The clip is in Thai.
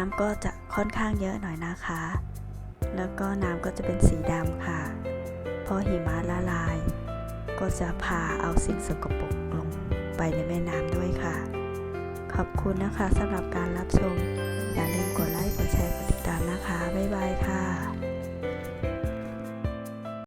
น้ำก็จะค่อนข้างเยอะหน่อยนะคะ แล้วก็น้ำก็จะเป็นสีดำค่ะ พอหิมะละลาย ก็จะพาเอาสิ่งสกปรกลงไปในแม่น้ำด้วยค่ะ ขอบคุณนะคะสำหรับการรับ